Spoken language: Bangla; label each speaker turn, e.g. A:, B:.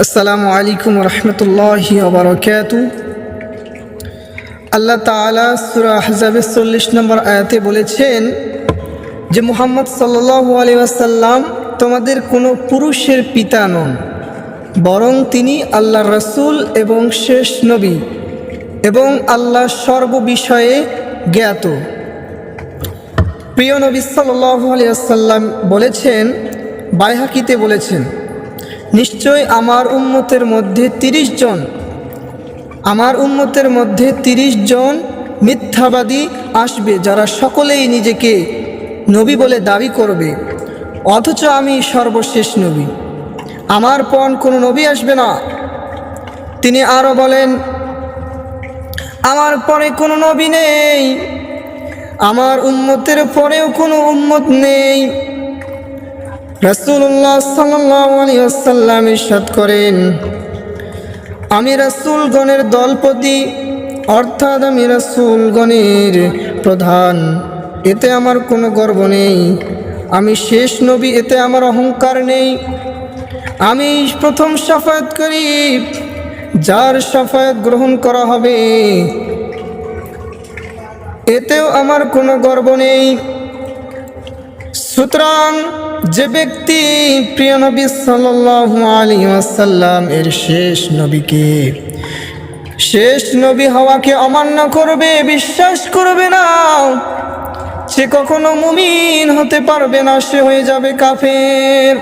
A: আসসালামু আলাইকুম রহমতুল্লাহ আল্লাহ তালা সুরা হাজাবের চল্লিশ নম্বর আয়াতে বলেছেন যে মুহাম্মদ সাল্লাহ আলী আসাল্লাম তোমাদের কোনো পুরুষের পিতা নন, বরং তিনি আল্লাহ রসুল এবং শেষ নবী এবং আল্লাহ সর্ববিষয়ে জ্ঞাত। প্রিয় নবী সাল্লাহ আলী আসাল্লাম বলেছেন বাইহাকিতে বলেছেন নিশ্চয় আমার উম্মতের মধ্যে তিরিশ জন। আমার উম্মতের মধ্যে তিরিশ জন মিথ্যাবাদী আসবে, যারা সকলেই নিজেকে নবী বলে দাবি করবে। অথচ আমি সর্বশেষ নবী। আমার পণ কোনো নবী আসবে না। তিনি আরও বলেন, আমার পরে কোনো নবী নেই। আমার উম্মতের পরেও কোনো উম্মত নেই। রাসুল্লাহ সাল্লাম ইসাদ করেন, আমি রাসুলগণের দলপতি, অর্থাৎ আমি রাসুলগণের প্রধান। এতে আমার কোনো গর্ব নেই। আমি শেষ নবী, এতে আমার অহংকার নেই। আমি প্রথম সাফায়াত করি, যার সাফায়াত গ্রহণ করা হবে। এতেও আমার কোনো গর্ব নেই। সুতরাং যে ব্যক্তি প্রিয় নবী সাল্লাল্লাহু আলাইহি ওয়াসাল্লাম, এর শেষ নবীকে, শেষ নবী হওয়াকে অমান্য করবে, বিশ্বাস করবে না। সে কখনো মুমিন হতে পারবে না, সে হয়ে যাবে কাফের।